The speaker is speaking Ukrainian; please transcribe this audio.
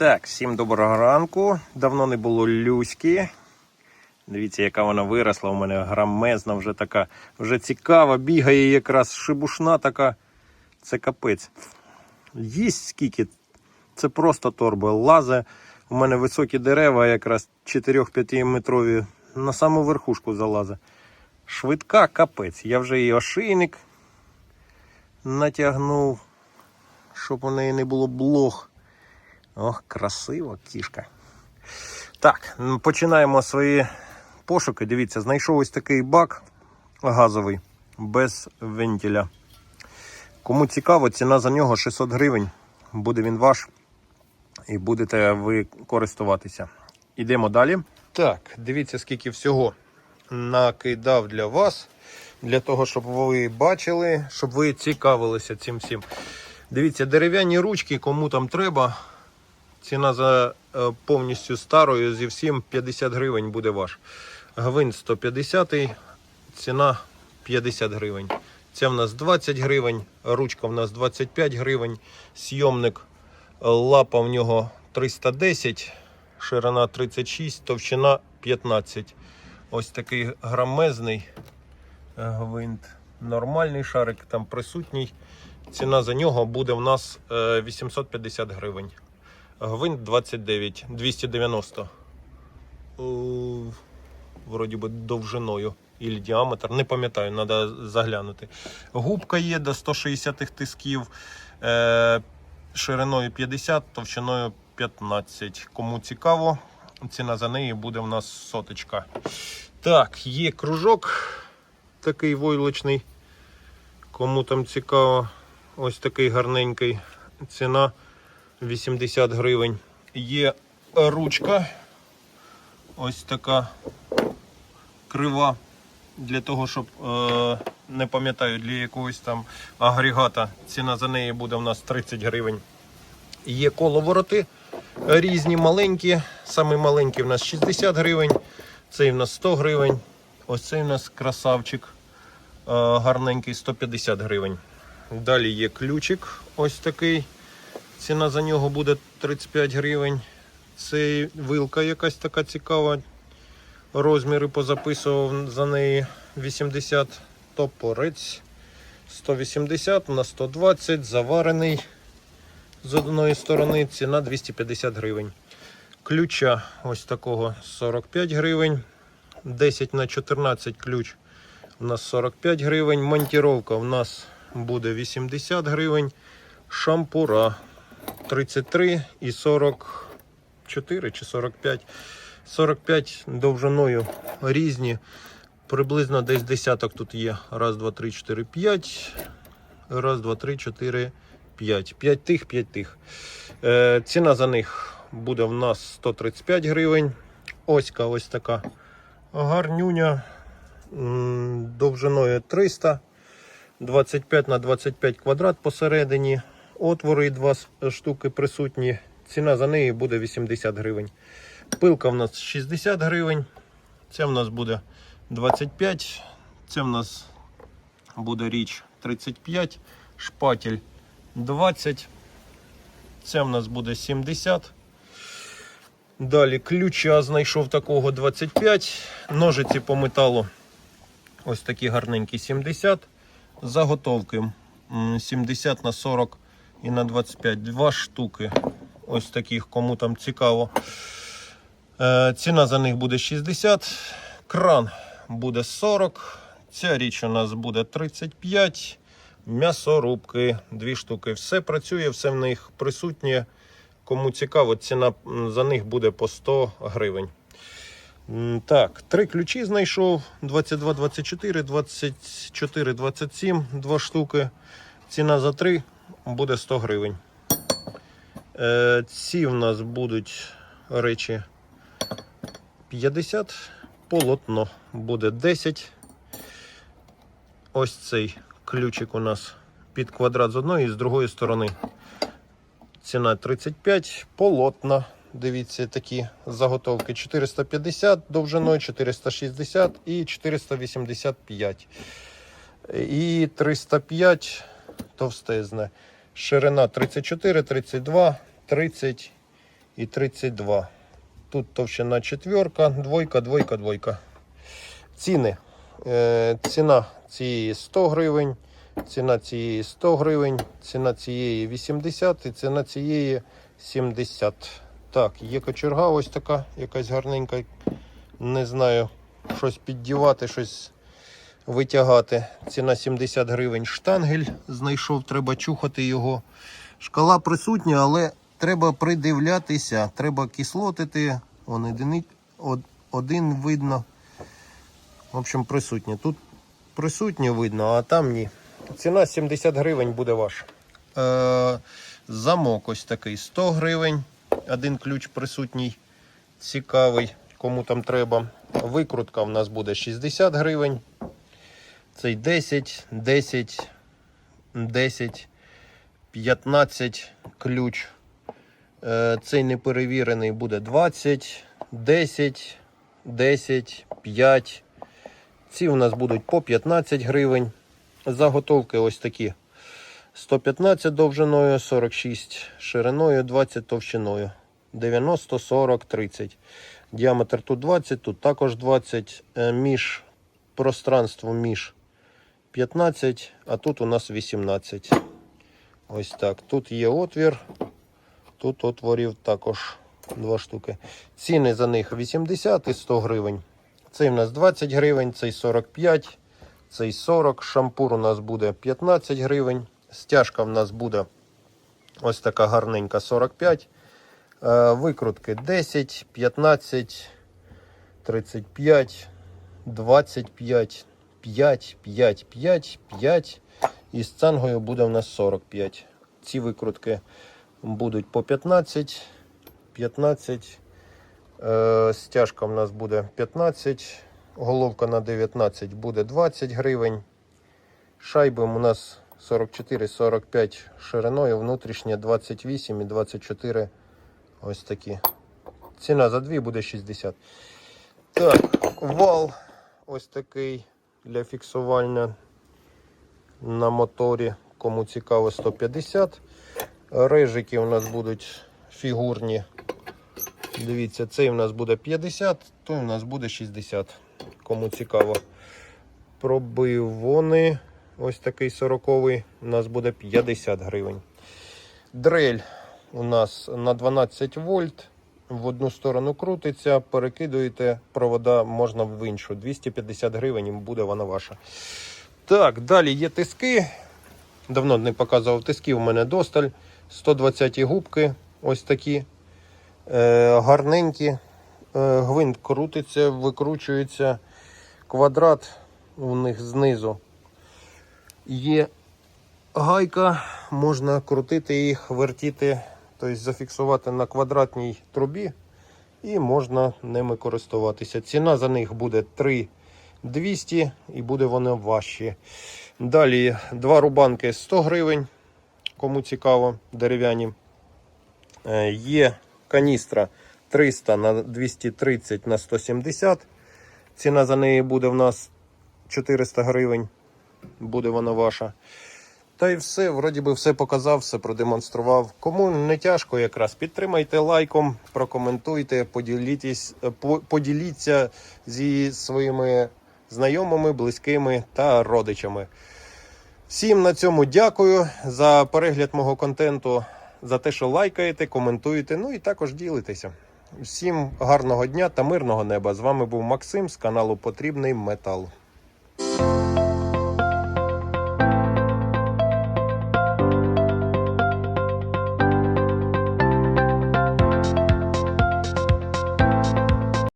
Так, всім доброго ранку. Давно не було люськи. Дивіться, яка вона виросла у мене грамезна, вже така, вже цікава, бігає якраз шибушна така. Це капець. Їсть скільки. Це просто торба. Лазе. У мене високі дерева, якраз 4-5 метрові. На саму верхушку залазе. Швидка капець. Я вже її ошийник натягнув, щоб у неї не було блох. Ох, красива кішка. Так, починаємо свої пошуки. Дивіться, знайшов ось такий бак газовий без вентиля. Кому цікаво, ціна за нього 600 гривень. Буде він ваш і будете ви користуватися. Ідемо далі. Так, дивіться, скільки всього накидав для вас. Для того, щоб ви бачили, щоб ви цікавилися цим всім. Дивіться, дерев'яні ручки, кому там треба. Ціна за е, повністю старою зі всім 50 гривень буде ваш. Гвинт 150, ціна 50 гривень. Це в нас 20 гривень, ручка в нас 25 гривень, сйомник, е, лапа в нього 310, ширина 36, товщина 15. Ось такий грамезний е, гвинт. Нормальний шарик там присутній. Ціна за нього буде в нас е, 850 гривень. Гвинт 29, 290. Е, Вроді би довжиною. І діаметр, не пам'ятаю, треба заглянути. Губка є до 160 тисків, е, шириною 50, товщиною 15. Кому цікаво, ціна за неї буде в нас соточка. Так, є кружок такий войлочний. Кому там цікаво, ось такий гарненький. Ціна 80 гривень. Є ручка. Ось така крива. Для того, щоб е, не пам'ятаю, для якогось там агрегата. Ціна за неї буде у нас 30 гривень. Є коловороти різні, маленькі. Самий маленький у нас 60 гривень. Цей у нас 100 гривень. Ось цей у нас красавчик. е, гарненький 150 гривень. Далі є ключик ось такий. Ціна за нього буде 35 гривень. Це вилка якась така цікава. Розміри позаписував за неї 80 топорець 180 на 120 заварений з одної сторони. Ціна 250 гривень. Ключа ось такого 45 гривень. 10 на 14 ключ у нас 45 гривень. Монтіровка у нас буде 80 гривень. Шампура 33 і 44 чи 45. 45 довжиною різні. Приблизно десь десяток тут є. Раз, два, три, чотири, п'ять. Раз, два, три, чотири, п'ять. П'ять тих, п'ять тих. Е, ціна за них буде в нас 135 гривень. Оська ось така гарнюня. Довжиною 300. 25 на 25 квадрат посередині. Отвори два штуки присутні. Ціна за неї буде 80 гривень. Пилка в нас 60 гривень. Це в нас буде 25. Це в нас буде річ 35. Шпатель 20. Це в нас буде 70. Далі ключа знайшов такого 25. Ножиці по металу. Ось такі гарненькі 70. Заготовки 70 на 40 і на 25. Два штуки. Ось таких, кому там цікаво. Е, Ціна за них буде 60. Кран буде 40. Ця річ у нас буде 35. М'ясорубки, дві штуки. Все працює, все в них присутнє. Кому цікаво, ціна за них буде по 100 гривень. Так, три ключі знайшов: 22, 24, 24, 27, два штуки. Ціна за три буде 100 гривень. Е, ці в нас будуть речі 50, полотно буде 10. Ось цей ключик у нас під квадрат з одної і з другої сторони. Ціна 35, полотна. Дивіться, такі заготовки 450 довжиною, 460 і 485. І 305 товстезне. Ширина 34, 32, 30 і 32. Тут товщина четверка, двойка, двойка, двойка. Ціни. Е, ціна цієї 100 гривень, ціна цієї 100 гривень, ціна цієї 80 і ціна цієї 70. Так, є кочерга ось така, якась гарненька. Не знаю, щось піддівати, щось витягати. Ціна 70 гривень штангель. Знайшов, треба чухати його. Шкала присутня, але треба придивлятися, треба кислотити. Вон один, один видно. В общем, присутнє. Тут присутнє видно, а там ні. Ціна 70 гривень буде ваша. Е, замок ось такий 100 гривень. Один ключ присутній. Цікавий, кому там треба. Викрутка в нас буде 60 гривень. Цей 10, 10, 10, 15 ключ. Е, Цей неперевірений буде 20, 10, 10, 5. Ці у нас будуть по 15 гривень. Заготовки ось такі. 115 довжиною, 46 шириною, 20 товщиною. 90, 40, 30. Діаметр тут 20, тут також 20. Е, Між пространством між 15, а тут у нас 18. Ось так. Тут є отвір. Тут отворів також два штуки. Ціни за них 80 і 100 гривень. Цей у нас 20 гривень, цей 45, цей 40. Шампур у нас буде 15 гривень. Стяжка в нас буде ось така гарненька 45. Е, Викрутки 10, 15, 35, 25, 5, 5, 5, 5. І з цангою буде у нас 45. Ці викрутки будуть по 15, 15. Е, Стяжка в нас буде 15, головка на 19 буде 20 гривень. Шайби у нас 44-45 шириною, внутрішнє 28 і 24 ось такі. Ціна за дві буде 60. Так, вал ось такий для фіксування на моторі. Кому цікаво 150. Режики у нас будуть фігурні. Дивіться, цей у нас буде 50, той у нас буде 60. Кому цікаво. Пробив вони. Ось такий 40-й. У нас буде 50 гривень. Дрель у нас на 12 вольт. В одну сторону крутиться, перекидуєте провода можна в іншу. 250 гривень і буде вона ваша. Так, далі є тиски. Давно не показував тиски, у мене досталь. 120 губки. Ось такі. Е, гарненькі. Е, гвинт крутиться, викручується. Квадрат у них знизу. Є гайка, можна крутити їх, вертіти, тобто зафіксувати на квадратній трубі і можна ними користуватися. Ціна за них буде 3200 і буде вони важчі. Далі два рубанки 100 гривень, кому цікаво, дерев'яні. Е, Є каністра 300 на 230 на 170. Ціна за неї буде в нас 400 гривень. Буде вона ваша. Та й все, вроді би, все показав, все продемонстрував. Кому не тяжко, якраз підтримайте лайком, прокоментуйте, поділітесь, е, поділіться зі своїми знайомими, близькими та родичами. Всім на цьому дякую за перегляд мого контенту, за те, що лайкаєте, коментуєте, ну і також ділитеся. Всім гарного дня та мирного неба. З вами був Максим з каналу Потрібний Метал.